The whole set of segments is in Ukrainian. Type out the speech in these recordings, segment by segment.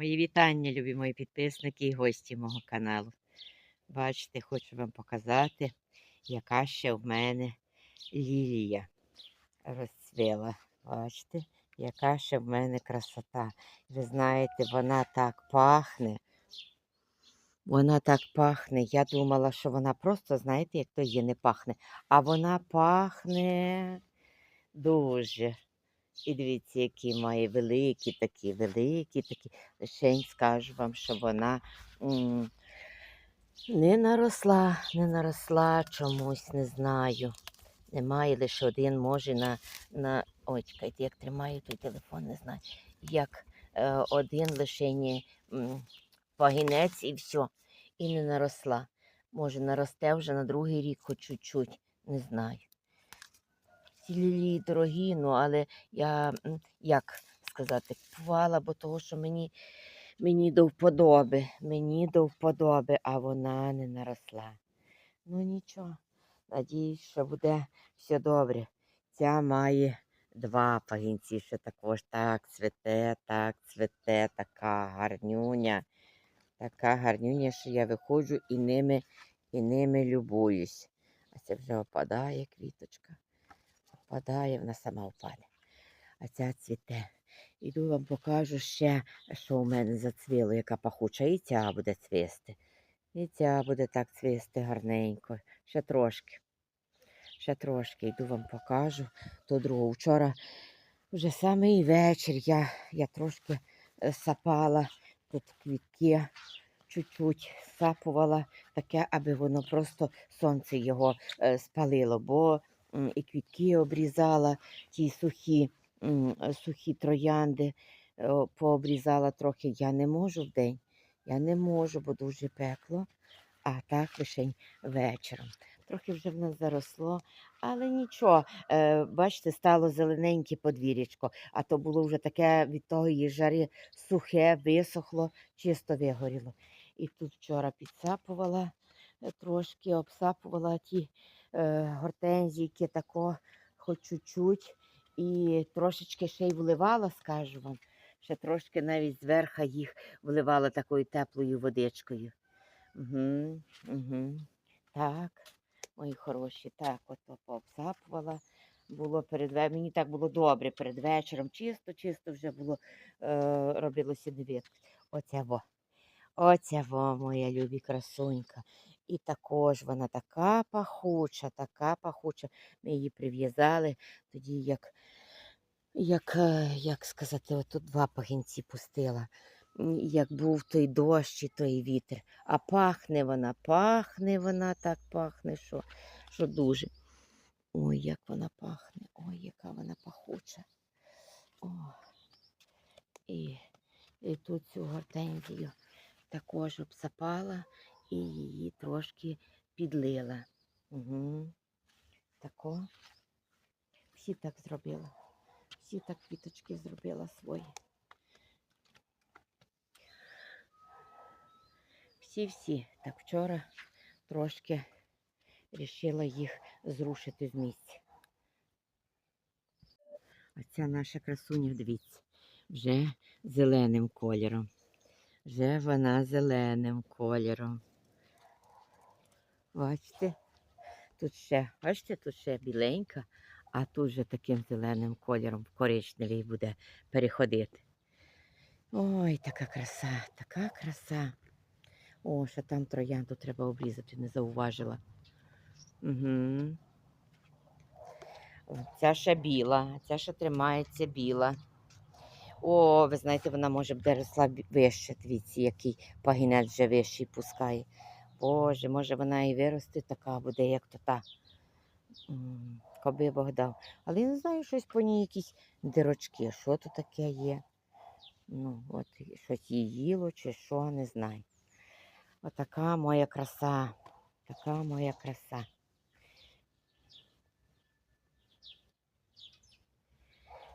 Мої вітання, любі мої підписники і гості мого каналу. Бачите, хочу вам показати, яка ще в мене лілія розцвіла. Бачите, яка ще в мене красота. Ви знаєте, вона так пахне. Вона так пахне. Я думала, що вона просто, знаєте, як то є, не пахне. А вона пахне дуже. І дивіться, які має великі такі, великі такі. Лишень скажу вам, що вона не наросла, не наросла чомусь, не знаю. Немає лише один, може на. на... Ой, як тримаю той телефон, не знаю. Як е, один лише пагінець і все. І не наросла. Може, наросте вже на другий рік хоч чуть-чуть, не знаю. Лілії дорогі, ну але я, як сказати, купувала, бо того, що мені, мені до вподоби, мені до вподоби, а вона не наросла. Ну нічого, надіюсь, що буде все добре. Ця має два пагінці, ще також так цвете, так цвете, така гарнюня. Така гарнюня, що я виходжу і ними, і ними любуюсь. А це вже опадає квіточка впадає, вона сама впаде. А ця цвіте. Іду вам покажу ще, що у мене зацвіло, яка пахуча. І ця буде цвісти. І ця буде так цвісти гарненько. Ще трошки. Ще трошки йду вам покажу. То другу. Вчора вже самий вечір я, я трошки е, сапала тут квітки, чуть-чуть сапувала таке, аби воно просто сонце його е, спалило. бо і квітки обрізала, ті сухі, е, сухі троянди е, пообрізала трохи. Я не можу в день. Я не можу, бо дуже пекло, а так лише вечором. Трохи вже в нас заросло, але нічого. Е, бачите, стало зелененьке подвір'ячко, а то було вже таке від тої жари сухе, висохло, чисто вигоріло. І тут вчора підсапувала е, трошки, обсапувала ті гортензійки тако, хоч чуть-чуть. І трошечки ще й вливала, скажу вам. Ще трошки навіть зверха їх вливала такою теплою водичкою. Угу, угу. Так, мої хороші, так, от пообсапувала. Було перед Мені так було добре перед вечором. Чисто, чисто вже було е, робилося дивитися. Оця во. Оця во, моя любі красунька. І також вона така пахуча, така пахуча. Ми її прив'язали тоді, як, як, е, як сказати, отут два пагінці пустила. Як був той дощ і той вітер. А пахне вона, пахне вона, так пахне, що, що дуже. Ой, як вона пахне, ой, яка вона пахуча. О. І, і тут цю гортензію також обсапала і її трошки підлила. Угу. Тако. Всі так зробила. Всі так квіточки зробила свої. Всі-всі. Так вчора трошки рішила їх зрушити з місця. А ця наша красуня, дивіться, вже зеленим кольором. Вже вона зеленим кольором. Бачите? Тут ще, бачите, тут ще біленька, а тут вже таким зеленим кольором коричневий буде переходити. Ой, така краса, така краса. О, ще там троянду треба обрізати, не зауважила. Угу. Ця ще біла, ця ще тримається біла. О, ви знаєте, вона може буде росла бі- вище. Дивіться, який пагінець вже вищий пускає. Боже, може вона і виросте така буде, як то та. Коби Бог дав. Але я не знаю, щось по ній якісь дирочки. Що то таке є? Ну, от щось її їло чи що, не знаю. Отака моя краса. Така моя краса.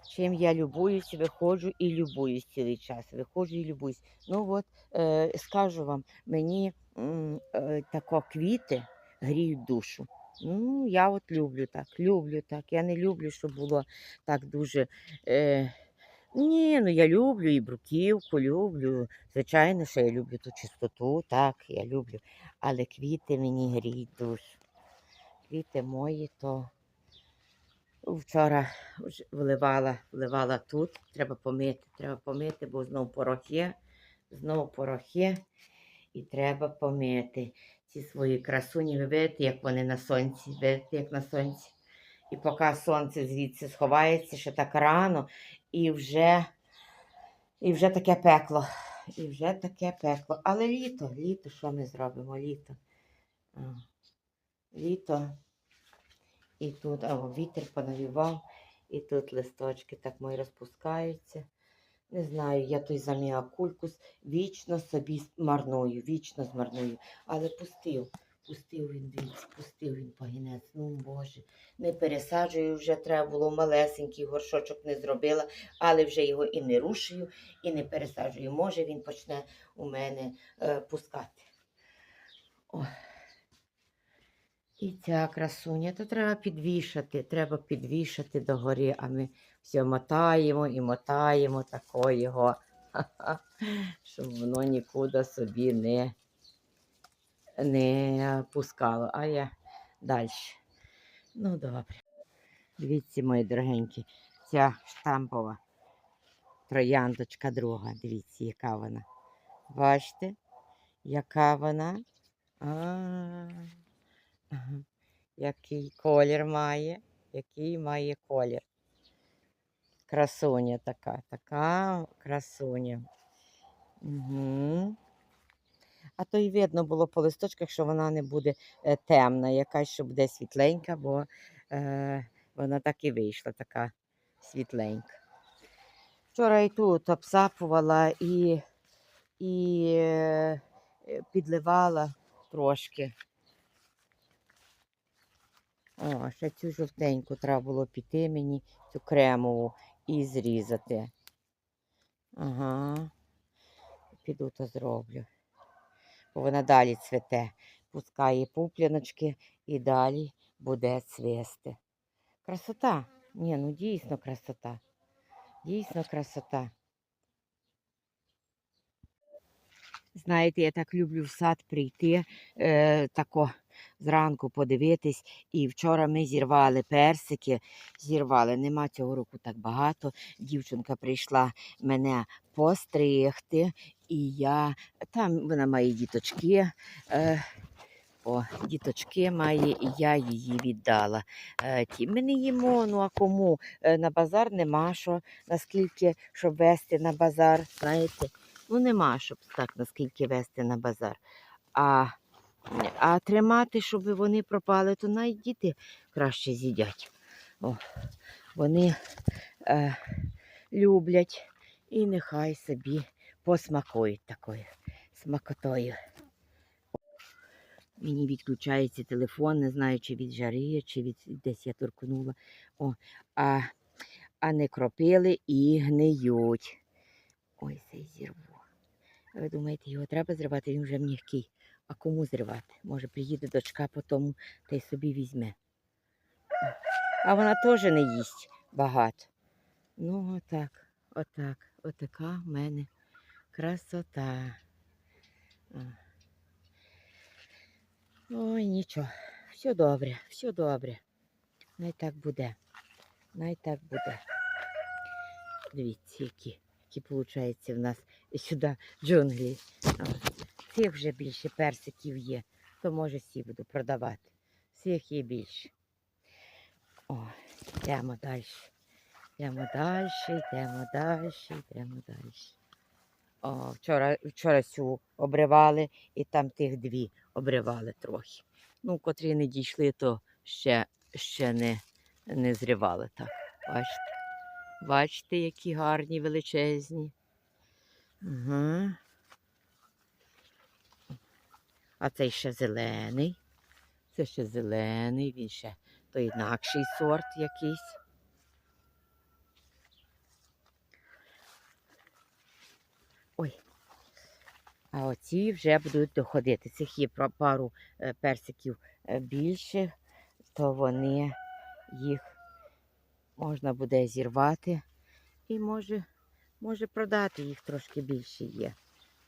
Чим я любуюсь, виходжу і любуюсь цілий час. Виходжу і любуюсь. Ну от, е, скажу вам, мені тако квіти гріють душу. Ну, я от люблю так, люблю так. Я не люблю, щоб було так дуже е, Ні, ну я люблю і бруківку, люблю. Звичайно, що я люблю ту чистоту, так, я люблю. Але квіти мені гріють дуже. Квіти мої, то вчора вливала, вливала тут. Треба помити, треба помити, бо знов порохи, знов порохи. І треба помити ці свої красуні. Ви видите, як вони на сонці, видите, як на сонці. І поки сонце звідси сховається, ще так рано, і вже, і вже таке пекло. І вже таке пекло. Але літо, літо, що ми зробимо? Літо. Літо. І тут о, вітер понавівав, і тут листочки так мої розпускаються. Не знаю, я той заміакулькус вічно собі марную, вічно змарную. Але пустив, пустив він, дивіться, пустив він пагінець. Ну, Боже, не пересаджую вже, треба було малесенький горшочок не зробила, але вже його і не рушую, і не пересаджую. Може, він почне у мене е, пускати. Ой. І ця красуня, то треба підвішати, треба підвішати догори, а ми все мотаємо і мотаємо тако його, щоб воно нікуди собі не, не пускало. А я далі. Ну, добре. Дивіться, мої дорогенькі, ця штампова трояндочка друга. Дивіться, яка вона. Бачите, яка вона? А, ага. Який колір має, який має колір. Красуня така, така красуня. Угу. А то й видно було по листочках, що вона не буде е, темна, якась, що буде світленька, бо е, вона так і вийшла, така світленька. Вчора і тут обсапувала і, і е, підливала трошки. О, ще цю жовтеньку треба було піти мені, цю кремову, і зрізати. Ага. Піду то зроблю. Бо вона далі цвете. Пускає пупляночки і далі буде цвісти. Красота. Ні, ну дійсно красота. Дійсно красота. Знаєте, я так люблю в сад прийти, е, тако зранку подивитись. І вчора ми зірвали персики, зірвали. Нема цього року так багато. Дівчинка прийшла мене постригти, і я там вона має діточки. Е, о, діточки має, і я її віддала. Е, ті. Ми не їмо, ну а кому? Е, на базар нема що, наскільки, щоб вести на базар, знаєте. Ну, нема, щоб так наскільки вести на базар. А, а тримати, щоб вони пропали, то навіть діти краще з'їдять. Вони е, люблять і нехай собі посмакують такою смакотою. Мені відключається телефон, не знаю, чи від жари, чи від десь я торкнула. О, а, а не кропили і гниють. Ой, цей зірву. Ви думаєте, його треба зривати, він вже м'який. А кому зривати? Може, приїде дочка потім та й собі візьме. А вона теж не їсть багато. Ну, отак, отак, отака в мене красота. Ой, нічого, все добре, все добре. Най так буде. Най так буде. Дивіться, які, які виходить в нас сюди джунглі. Цих вже більше персиків є, то може всі буду продавати. Цих є більше. О, йдемо далі. Йдемо далі, йдемо далі, йдемо далі. О, вчора, вчора цю обривали і там тих дві обривали трохи. Ну, котрі не дійшли, то ще, ще не, не зривали так. Бачите? Бачите, які гарні, величезні. Ага. А цей ще зелений. Це ще зелений, він ще то інакший сорт якийсь. Ой. А оці вже будуть доходити. Цих є пару е, персиків е, більше, то вони їх можна буде зірвати і може Може продати їх трошки більше є.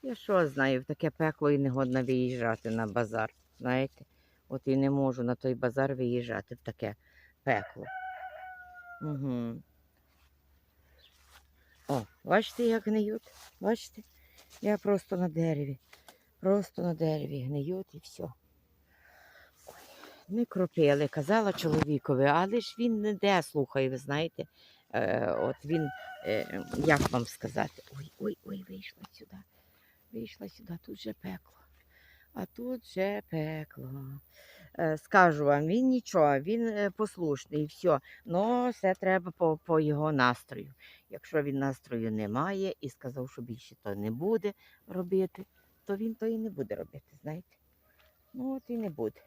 Я що знаю, в таке пекло і не годна виїжджати на базар. Знаєте? От і не можу на той базар виїжджати в таке пекло. Угу. О, бачите, як гниють? Бачите? Я просто на дереві. Просто на дереві гниють і все. Не кропили, казала чоловікові, але ж він не де слухає, ви знаєте. Е, от він, е, як вам сказати, ой, ой, ой, вийшла сюди. Вийшла сюди, тут же пекло. А тут же пекло. Е, скажу вам, він нічого, він е, послушний, і все. Ну, все треба по, по його настрою. Якщо він настрою не має і сказав, що більше то не буде робити, то він то і не буде робити, знаєте. Ну, от і не буде.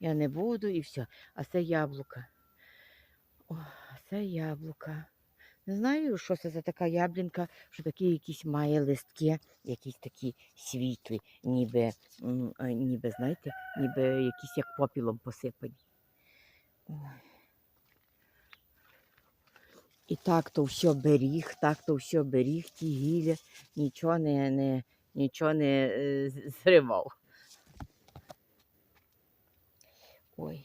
Я не буду і все. А це яблука. О, це яблука. Не знаю, що це за така яблінка, що такі якісь має листки, якісь такі світлі, ніби, е, ніби, знаєте, ніби якісь як попілом посипані. І так то все беріг, так то все беріг, ті гілля, нічого не, не, нічого не е, зривав. Ой,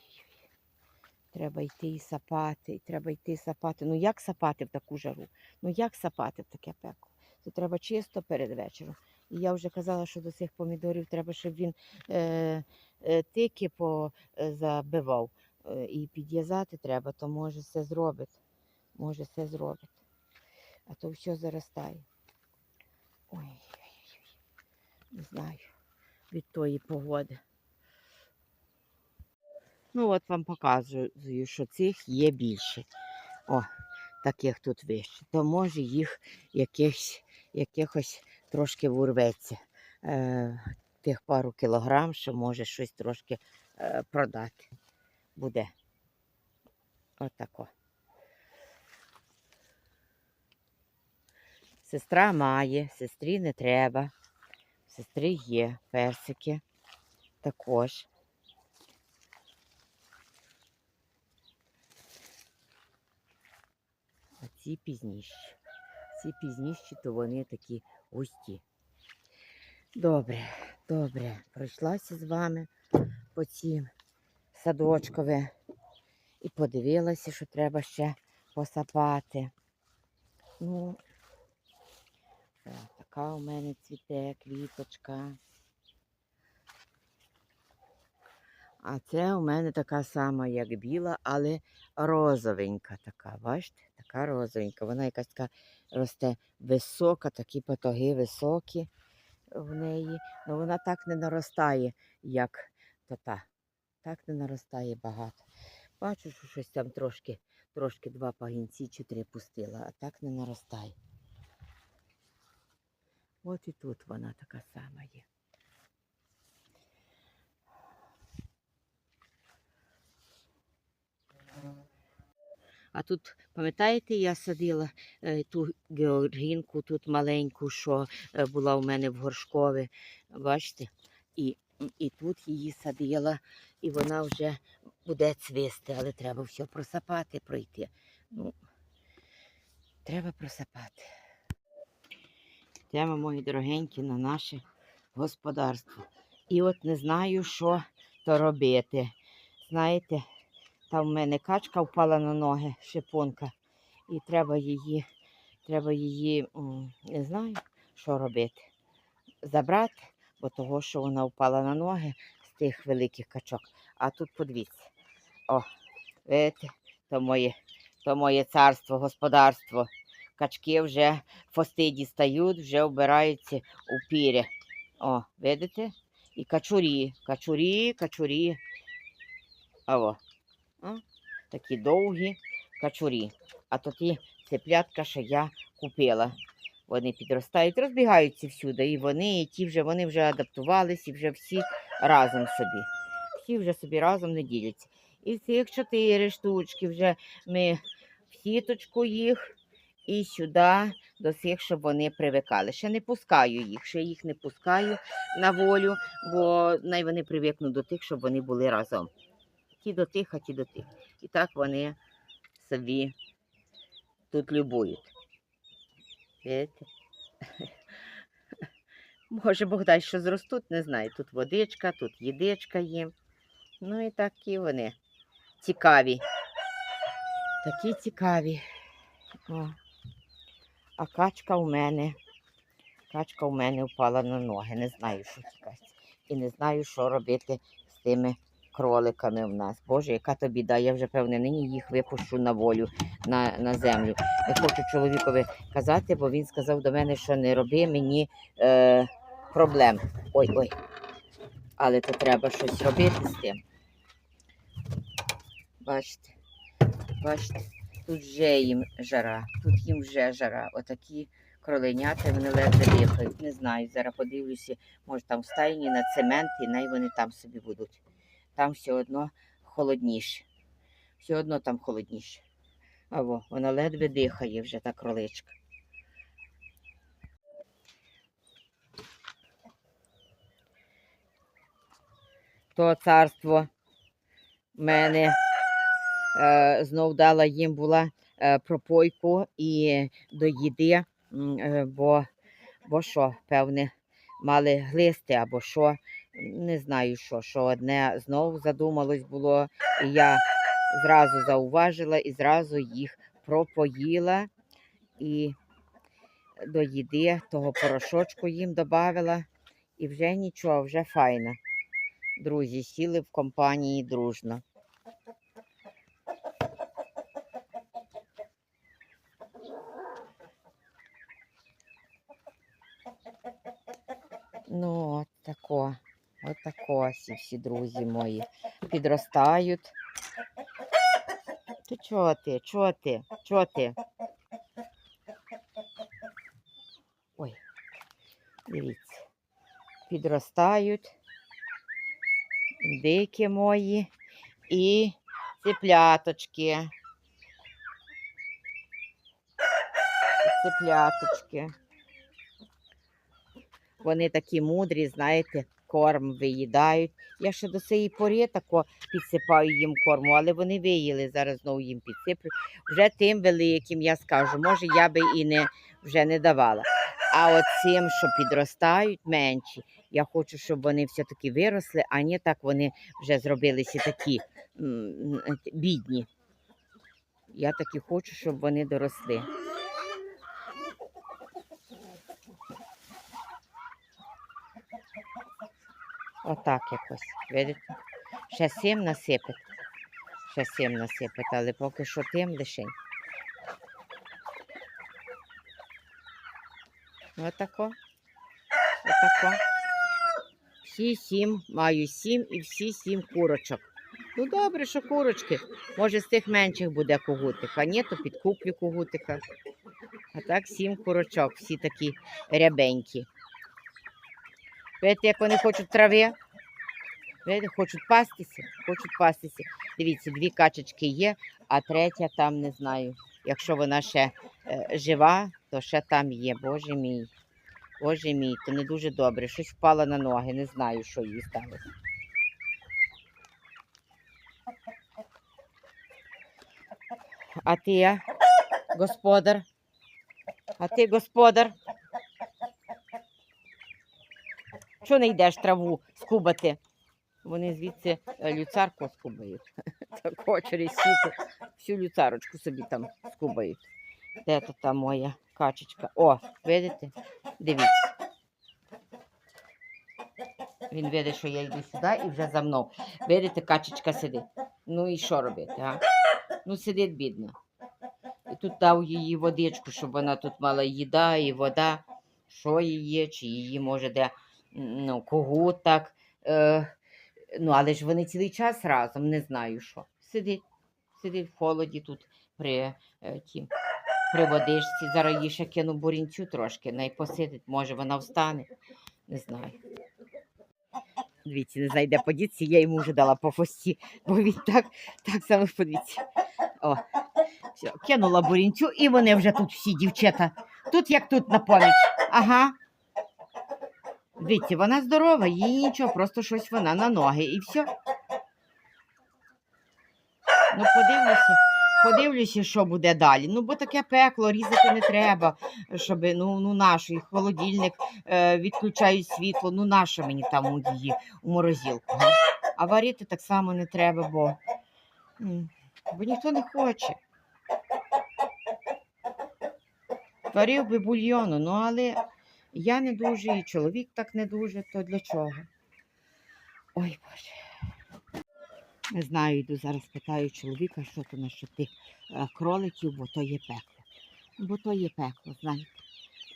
треба йти і сапати, і треба йти сапати. Ну як сапати в таку жару? Ну як сапати в таке пекло? Це треба чисто перед вечором. І я вже казала, що до цих помідорів треба, щоб він е, е, тики позабивав. Е, і підв'язати треба, то може все зробить. Може все зробить. А то все заростає. Ой, ой, ой, ой. не знаю від тої погоди. Ну, от вам показую, що цих є більше. О, таких тут вище. То може їх якихось, якихось трошки урветься. Е, тих пару кілограм, що може щось трошки е, продати. Буде. Отако. Сестра має, сестрі не треба. Сестри є, персики також. А ці пізніші. Ці пізніші, то вони такі густі. Добре, добре. Пройшлася з вами по цим садочкові і подивилася, що треба ще посапати. Ну, так, така у мене цвіте квіточка. А це у мене така сама, як біла, але розовенька така, бачите? Така розовенька. Вона якась така росте висока, такі потоги високі в неї. Ну вона так не наростає, як то та. Так не наростає багато. Бачу, що щось там трошки, трошки два пагінці чи три пустила, а так не наростає. От і тут вона така сама є. А тут, пам'ятаєте, я садила е, ту георгінку, тут маленьку, що е, була у мене в горшкові. Бачите? І, і тут її садила, і вона вже буде цвісти, але треба все просапати, пройти. Ну, треба просапати. Йдемо, мої дорогенькі, на наше господарство. І от не знаю, що то робити. Знаєте, там в мене качка впала на ноги, шипонка, і треба її, треба її, не знаю, що робити. Забрати, бо того, що вона впала на ноги з тих великих качок. А тут подивіться. О, видите, то моє, то моє царство, господарство. Качки вже фости дістають, вже вбираються у піря. О, видите? І качурі, качурі, качурі. Аво. Такі довгі качурі. А то ті цеплятка, що я купила. Вони підростають, розбігаються всюди. І вони, і ті вже вони вже адаптувалися, і вже всі разом собі. Всі вже собі разом не діляться. І цих чотири штучки вже ми в сіточку їх і сюди до цих, щоб вони привикали. Ще не пускаю їх, ще їх не пускаю на волю, бо най вони привикнуть до тих, щоб вони були разом. Ті до тих, а ті до тих. І так вони собі тут любують. Видите? Може, Бог дасть, що зростуть, не знаю. Тут водичка, тут їдичка їм. Ну і такі вони цікаві. Такі цікаві. О. А качка у мене. Качка у мене впала на ноги. Не знаю, що тікати. І не знаю, що робити з тими кроликами в нас. Боже, яка то біда. Я вже певне нині їх випущу на волю на, на землю. Не хочу чоловікові казати, бо він сказав до мене, що не роби мені е, проблем. Ой, ой. Але то треба щось робити з тим. Бачите, бачите, тут вже їм жара, тут їм вже жара. Отакі кроленята, вони ледве дихають. Не знаю, зараз подивлюся, може там в стайні на цемент, і най вони там собі будуть. Там все одно холодніше. Все одно там холодніше. Або вона ледве дихає вже та кроличка. То царство мене е, знов дала їм була е, пропойку і до їди, е, бо, бо що, певне, мали глисти або що, не знаю що, що одне знов задумалось було, і я зразу зауважила і зразу їх пропоїла і до їди того порошочку їм додавила. І вже нічого, вже файно. Друзі, сіли в компанії дружно. Ну, от тако, от тако всі, друзі мої підростають. Ти чого ти? Чого ти? Чого ти? Ой, дивіться, підростають дикі мої і цепляточки. Цепляточки. Вони такі мудрі, знаєте, корм виїдають. Я ще до цієї пори тако підсипаю їм корму, але вони виїли, зараз знову їм підсиплю. Вже тим великим я скажу, може, я би і не вже не давала. А от цим, що підростають менші, я хочу, щоб вони все-таки виросли, а не так вони вже зробилися такі бідні. Я таки хочу, щоб вони доросли. Отак якось. Видите? Ще сім насипить. Ще сім насипить, але поки що тим лишень. Отако. Отако. Всі сім, маю сім і всі сім курочок. Ну добре, що курочки. Може, з тих менших буде когутик, а ні, то підкуплю когутика. А так сім курочок, всі такі рябенькі. Видите, як вони хочуть трави? Видите, хочуть пастися, хочуть пастися. Дивіться, дві качечки є, а третя там не знаю. Якщо вона ще е, жива, то ще там є. Боже мій. Боже мій, то не дуже добре. Щось впало на ноги, не знаю, що їй сталося. А ти, господар? А ти, господар? Чого не йдеш траву скубати? Вони звідси е, люцарку скубають. Тако через всю люцарочку собі там скубають. Де то та моя качечка? О, видите? Дивіться. Він видить, що я йду сюди і вже за мною. Видите, качечка сидить. Ну і що робити, а? Ну, сидить бідно. І тут дав їй водичку, щоб вона тут мала їда і вода. Що її є, чи її може де ну, кого так. Е, ну, але ж вони цілий час разом, не знаю що. Сидить, сидить в холоді тут при е, тім, при водичці. Зараз їй ще кину бурінцю трошки, най посидить, може вона встане. Не знаю. Дивіться, не знайде подіться, я йому вже дала по фості, бо він так, так само подивіться. О, все, кинула бурінцю, і вони вже тут всі дівчата. Тут як тут на поміч. Ага. Дивіться, вона здорова, їй нічого, просто щось вона на ноги і все. Ну, подивлюся, Подивлюся, що буде далі. Ну, бо таке пекло, різати не треба, щоб ну, ну нашу, і холодильник е, відключають світло, ну нащо мені там у її у морозилку. Га? А варити так само не треба, бо, бо ніхто не хоче. Варив би бульйону, ну але я не дуже, і чоловік так не дуже, то для чого? Ой Боже. Не знаю, йду зараз питаю чоловіка, що то насчет тих е, кроликів, бо то є пекло. Бо то є пекло, знаєте.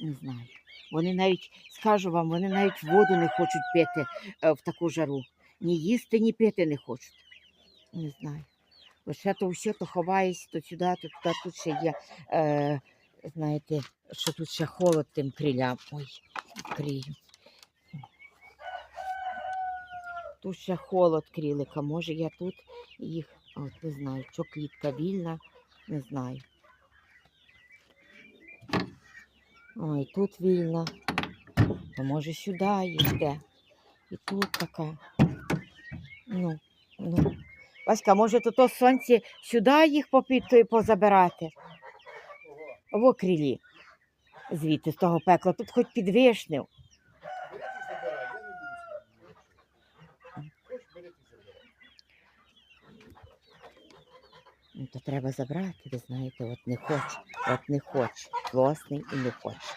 Не знаю. Вони навіть, скажу вам, вони навіть воду не хочуть пити е, в таку жару. Ні їсти, ні пити не хочуть. Не знаю. Лише то все то ховається, то сюди, то туди, тут ще є, е, знаєте, що тут ще холод тим крилям. Ой, крию. Тут ще холод крілика. Може я тут їх, от не знаю, що клітка вільна, не знаю. Ой, тут вільна. То може сюди їде. І тут така. Ну, ну. Васька, може то то сонце сюди їх попід позабирати? В окрілі. Звідти, з того пекла. Тут хоч під вишню. Ну, то треба забрати, ви знаєте, от не хоче, от не хоче. Злосний і не хоче.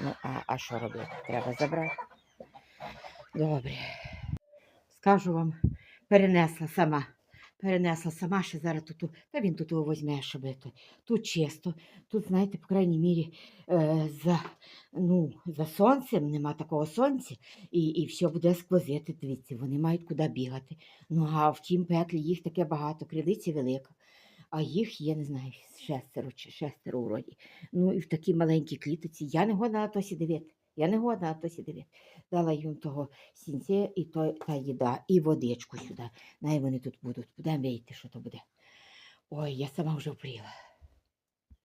Ну, а, а що робити? Треба забрати. Добре. Скажу вам, перенесла сама. Перенесла сама ще зараз тут. Та він тут його візьме, щоб це. Тут чисто. Тут, знаєте, по крайній мірі, е, за, ну, за сонцем, нема такого сонця, і, і все буде сквозити. Дивіться, вони мають куди бігати. Ну, а в тім пеклі їх таке багато, крилиці велика. А їх є, не знаю, шестеро чи шестеро вроді. Ну і в такій маленькій клітоці. Я не годна на то сидіти. Я не годна а то сідає. Дала їм того сінця і то, та їда, і водичку сюди. Най вони тут будуть. Будемо вийти, що то буде. Ой, я сама вже впріла.